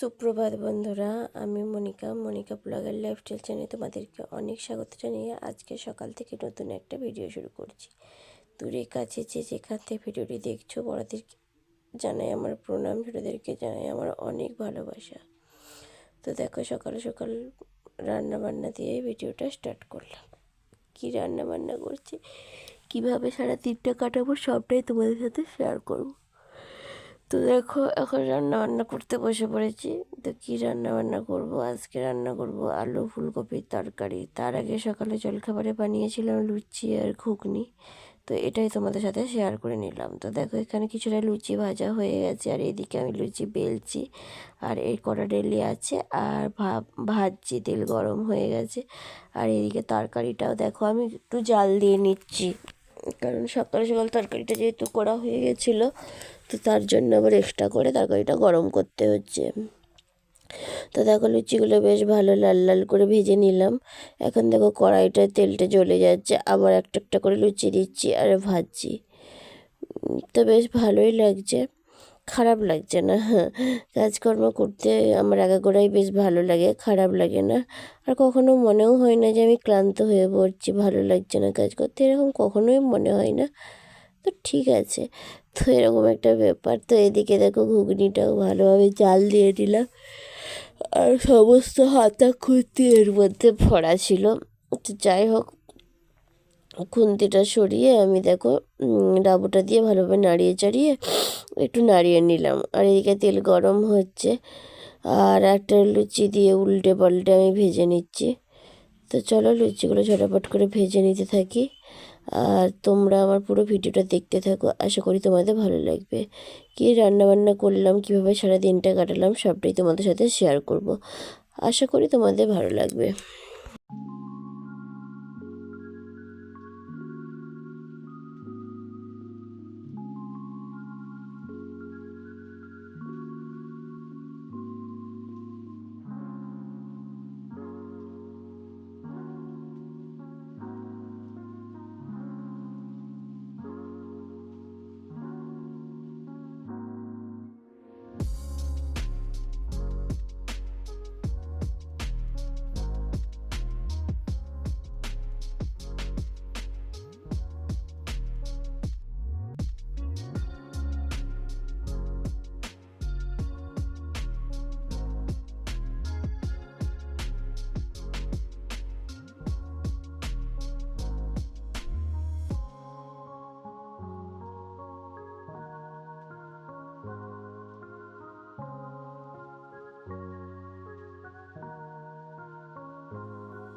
সুপ্রভাত বন্ধুরা, আমি মনিকা। মনিকা ব্লগার লাইফস্টাইল চ্যানেলে তোমাদেরকে অনেক স্বাগত জানিয়ে আজকে সকাল থেকে নতুন একটা ভিডিও শুরু করছি। দূরে কাছে যে যেখান থেকে ভিডিওটি দেখছ বড়দেরকে জানাই আমার প্রণাম, ছোটোদেরকে জানাই আমার অনেক ভালোবাসা। তো দেখো, সকাল সকাল রান্না বান্না দিয়ে ভিডিওটা স্টার্ট করলাম। কি রান্না বান্না করছি? কীভাবে সারা দিনটা কাটাবো, সবটাই তোমাদের সাথে শেয়ার করব। তো দেখো, এখন রান্না বান্না করতে বসে পড়েছি। তো কী রান্না বান্না করব? আজকে রান্না করব আলু ফুলকপির তরকারি। তার আগে সকালে জলখাবারে বানিয়েছিলাম লুচি আর ঘুগনি। তো এটাই তোমাদের সাথে শেয়ার করে নিলাম। তো দেখো, এখানে কিছুটা লুচি ভাজা হয়ে গেছে। আর এদিকে আমি লুচি বেলছি। আর এই কটা ডেলি আছে। আর ভাব, ভাজছি, তেল গরম হয়ে গেছে। আর এদিকে তরকারিটাও দেখো, আমি একটু জাল দিয়ে নিচ্ছি। কারণ সকাল সকাল তরকারিটা যেহেতু করা হয়ে গেছিল, তো তার জন্য আবার এক্সট্রা করে তরকারিটা গরম করতে হচ্ছে। তো দেখো লুচিগুলো বেশ ভালো লাল লাল করে ভেজে নিলাম। এখন দেখো কড়াইটায় তেলটা জ্বলে যাচ্ছে, আবার একটা একটা করে লুচি দিচ্ছি আর ভাজছি। তো বেশ ভালোই লাগছে। খারাপ লাগছে না হ্যাঁ। কাজকর্ম করতে আমার আগাগোড়াই বেশ ভালো লাগে, খারাপ লাগে না। আর কখনো মনেও হয় না যে আমি ক্লান্ত হয়ে পড়ছি, ভালো লাগছে না কাজ করতে, এরকম কখনোই মনে হয় না। তো ঠিক আছে, তো এরকম একটা ব্যাপার। তো এদিকে দেখো ঘুগনিটাও ভালোভাবে জাল দিয়ে দিলাম। আর সমস্ত হাতা খুঁতি এর মধ্যে ভরা ছিল। তো যাই হোক খুন্তিটা সরিয়ে আমি দেখো ডাবুটা দিয়ে ভালোভাবে নাড়িয়ে চাড়িয়ে একটু নাড়িয়ে নিলাম। আর এদিকে তেল গরম হচ্ছে। আর একটা লুচি দিয়ে উল্টে পাল্টে আমি ভেজে নিচ্ছি। তো চলো লুচিগুলো ঝটাপট করে ভেজে নিতে থাকি। আর তোমরা আমার পুরো ভিডিওটা দেখতে থাকো। আশা করি তোমাদের ভালো লাগবে। কী রান্নাবান্না করলাম, কীভাবে সারা দিনটা কাটালাম, সবটাই তোমাদের সাথে শেয়ার করব। আশা করি তোমাদের ভালো লাগবে।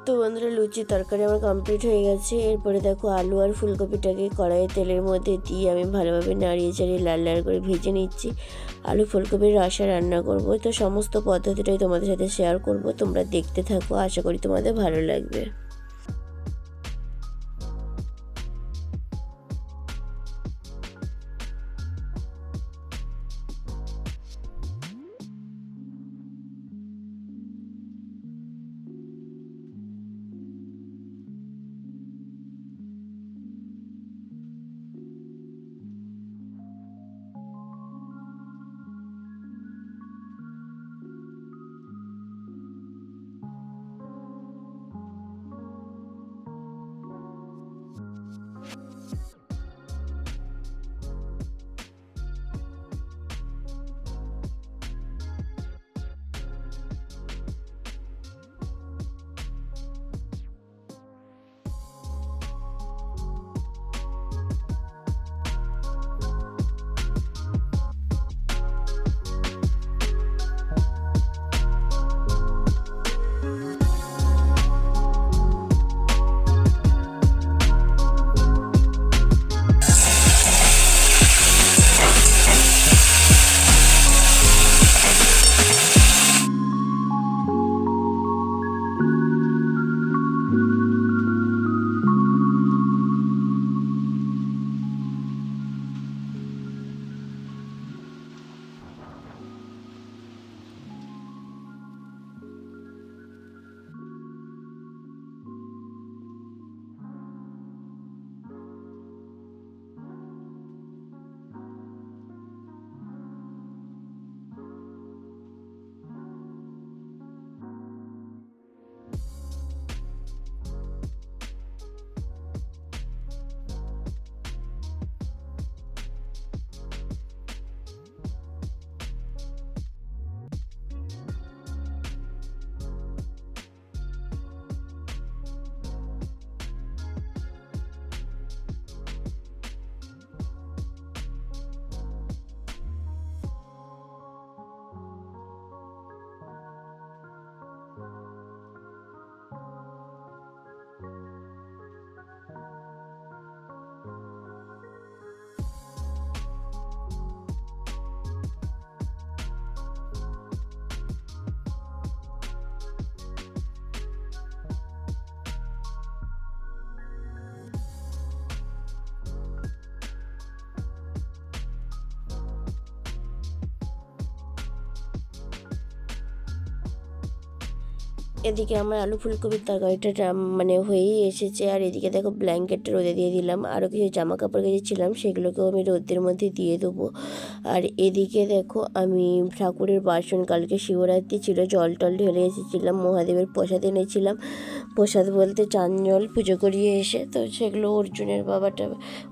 তো বন্ধুরা, লুচি তরকারি আমার কমপ্লিট হয়ে গেছে। এরপরে দেখো আলু আর ফুলকপিটাকে কড়াইয়ে তেলের মধ্যে দিয়ে আমি ভালোভাবে নাড়িয়ে চাড়িয়ে লাল লাল করে ভেজে নিচ্ছি। আলু, ফুলকপির রসা রান্না করব। তো সমস্ত পদ্ধতিটাই তোমাদের সাথে শেয়ার করব। তোমরা দেখতে থাকো। আশা করি তোমাদের ভালো লাগবে। এদিকে আমার আলু ফুলকপির তরকারিটা মানে হয়েই এসেছে। আর এদিকে দেখো ব্ল্যাঙ্কেটটা রোদে দিয়ে দিলাম। আরও কিছু জামা কাপড় কেচেছিলাম, সেগুলোকেও আমি রোদের মধ্যে দিয়ে দেবো। আর এদিকে দেখো আমি ঠাকুরের বাসন, কালকে শিবরাত্রি ছিল, জল টল ঢেলে এসেছিলাম, মহাদেবের প্রসাদ এনেছিলাম। প্রসাদ বলতে চান জল, পুজো করিয়ে এসে, তো সেগুলো অর্জুনের বাবাটা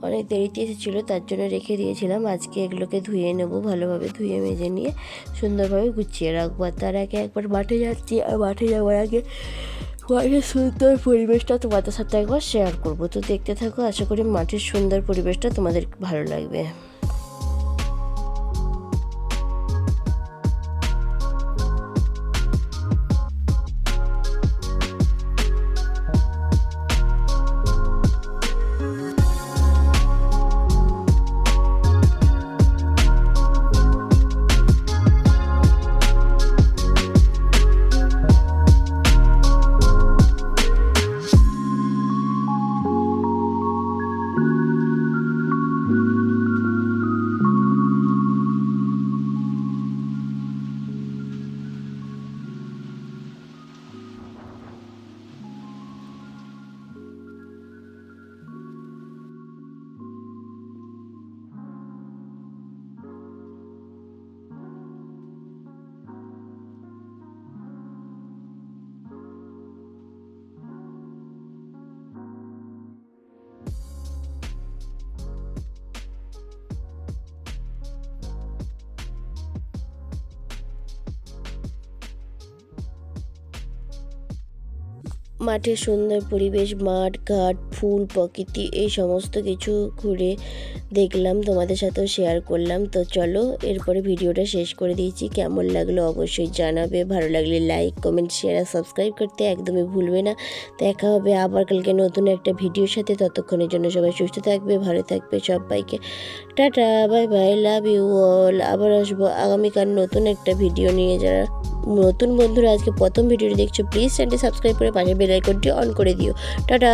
অনেক দেরিতে এসেছিল, তার জন্য রেখে দিয়েছিলাম। আজকে এগুলোকে ধুয়ে নেব, ভালোভাবে ধুয়ে মেজে নিয়ে সুন্দরভাবে গুছিয়ে রাখব। আর তার আগে একবার মাঠে যাচ্ছি, আর মাঠে যাওয়ার আগে মাঠের সুন্দর পরিবেশটা তোমাদের সাথে একবার শেয়ার করব। তো দেখতে থাকো, আশা করি মাঠের সুন্দর পরিবেশটা তোমাদের ভালো লাগবে। মাঠের সুন্দর পরিবেশ, মাঠ, ঘাট, ফুল, প্রকৃতি এই সমস্ত কিছু ঘুরে দেখলাম, তোমাদের সাথেও শেয়ার করলাম। তো চলো, এরপরে ভিডিওটা শেষ করে দিয়েছি। কেমন লাগল অবশ্যই জানাবে। ভালো লাগলে লাইক কমেন্ট শেয়ার আর সাবস্ক্রাইব করতে একদমই ভুলবে না। দেখা হবে আবার কালকে নতুন একটা ভিডিওর সাথে। ততক্ষণের জন্য সবাই সুস্থ থাকবে, ভালো থাকবে সবাইকে। Tata bye bye love you all আবার আসব আগামীকাল নতুন একটা ভিডিও নিয়ে যারা নতুন বন্ধুরা, আজকে প্রথম ভিডিওটি দেখছ প্লিজ চ্যানেলটি সাবস্ক্রাইব করে পাশে বেল আইকনটি অন করে দিও। টাটা!